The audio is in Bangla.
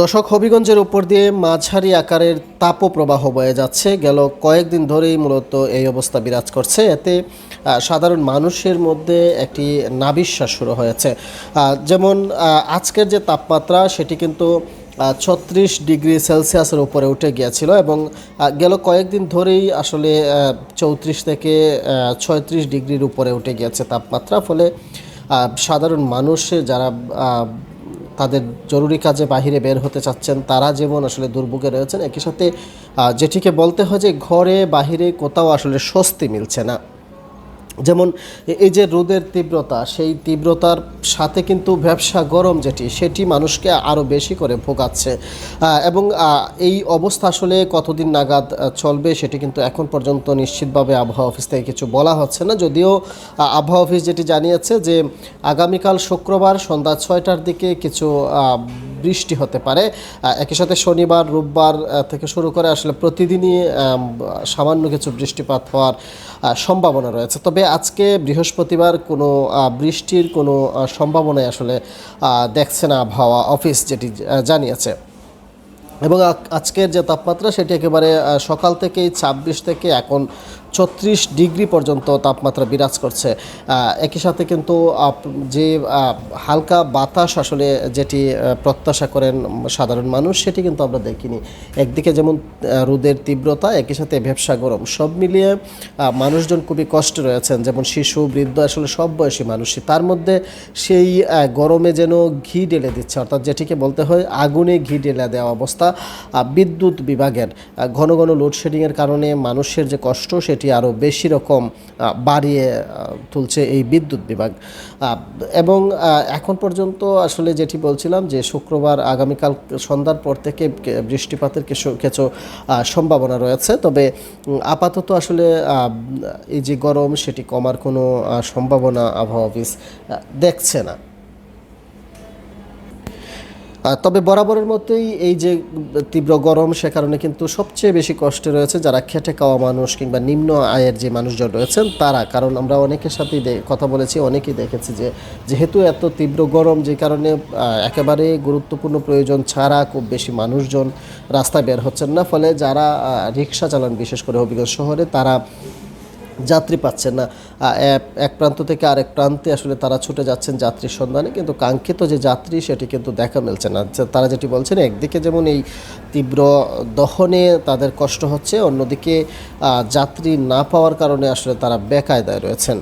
দশক হবিগঞ্জের উপর দিয়ে মাঝারি আকারের তাপপ্রবাহ বয়ে যাচ্ছে। গেল কয়েকদিন ধরেই মূলত এই অবস্থা বিরাজ করছে। এতে সাধারণ মানুষের মধ্যে একটি নাবিশ্বাস শুরু হয়েছে। যেমন আজকের যে তাপমাত্রা, সেটি কিন্তু ছত্রিশ ডিগ্রি সেলসিয়াসের উপরে উঠে গিয়েছিল এবং গেল কয়েকদিন ধরেই আসলে চৌত্রিশ থেকে ছয়ত্রিশ ডিগ্রির উপরে উঠে গিয়েছে তাপমাত্রা। ফলে সাধারণ মানুষের যারা তাদের জরুরি কাজে বাহিরে বের হতে চাচ্ছেন, তারা যেমন আসলে দুর্ভোগে রয়েছেন, একই সাথে যেটিকে বলতে হয় যে ঘরে বাহিরে কোথাও আসলে স্বস্তি মিলছে না। যেমন এই যে রোদের তীব্রতা, সেই তীব্রতার সাথে কিন্তু ব্যবসা গরম যেটি, সেটি মানুষকে আরও বেশি করে ভোগাচ্ছে। এবং এই অবস্থা আসলে কতদিন নাগাদ চলবে সেটি কিন্তু এখন পর্যন্ত নিশ্চিতভাবে আবহাওয়া অফিস থেকে কিছু বলা হচ্ছে না। যদিও আবহাওয়া অফিস যেটি জানিয়েছে যে, আগামীকাল শুক্রবার সন্ধ্যা ছয়টার দিকে কিছু বৃষ্টি হতে পারে। একই সাথে শনিবার, রোববার থেকে শুরু করে আসলে প্রতিদিনই সামান্য কিছু বৃষ্টিপাত হওয়ার সম্ভাবনা রয়েছে। তবে আজকে বৃহস্পতিবার কোনো বৃষ্টির কোনো সম্ভাবনাই আসলে দেখছে না আবহাওয়া অফিস যেটি জানিয়েছে। এবং আজকের যে তাপমাত্রা সেটি একেবারে সকাল থেকেই ছাব্বিশ থেকে এখন ছত্রিশ ডিগ্রি পর্যন্ত তাপমাত্রা বিরাজ করছে। একই সাথে কিন্তু যে হালকা বাতাস আসলে যেটি প্রত্যাশা করেন সাধারণ মানুষ, সেটি কিন্তু আমরা দেখিনি। একদিকে যেমন রোদের তীব্রতা, একই সাথে ভ্যাবসা গরম। সব মিলিয়ে মানুষজন খুবই কষ্টে রয়েছেন। যেমন শিশু, বৃদ্ধ, আসলে সব বয়সী মানুষই। তার মধ্যে সেই গরমে যেন ঘি ঢেলে দিচ্ছে, অর্থাৎ যেটিকে বলতে হয় আগুনে ঘি ঢেলে দেওয়া অবস্থা বিদ্যুৎ বিভাগের। ঘন ঘন লোডশেডিংয়ের কারণে মানুষের যে কষ্ট, সেটি আরও বেশি রকম বাড়িয়ে তুলছে এই বিদ্যুৎ বিভাগ। এবং এখন পর্যন্ত আসলে যেটি বলছিলাম যে শুক্রবার আগামীকাল সন্ধ্যার পর থেকে বৃষ্টিপাতের কিছু কিছু সম্ভাবনা রয়েছে। তবে আপাতত আসলে এই যে গরম সেটি কমার কোনো সম্ভাবনা আবহাওয়া অফিস দেখছে না। তবে বরাবরের মতোই এই যে তীব্র গরম, সে কারণে কিন্তু সবচেয়ে বেশি কষ্টে রয়েছে যারা খেটে খাওয়া মানুষ কিংবা নিম্ন আয়ের যে মানুষজন রয়েছেন তারা। কারণ আমরা অনেকের সাথেই কথা বলেছি, অনেকেই দেখেছি যে যেহেতু এত তীব্র গরম, যে কারণে একেবারে গুরুত্বপূর্ণ প্রয়োজন ছাড়া খুব বেশি মানুষজন রাস্তায় বের হচ্ছেন না। ফলে যারা রিক্সা চালান, বিশেষ করে হবিগঞ্জ শহরে, তারা যাত্রী পাচ্ছেন না। এক- প্রান্ত থেকে আরেক প্রান্তে আসলে তারা ছুটে যাচ্ছেন যাত্রীর সন্ধানে, কিন্তু কাঙ্ক্ষিত যে যাত্রী সেটি কিন্তু দেখা মিলছে না। তারা যেটি বলছেন, একদিকে যেমন এই তীব্র দহনে তাদের কষ্ট হচ্ছে, অন্যদিকে যাত্রী না পাওয়ার কারণে আসলে তারা বেকায়দায় রয়েছেন।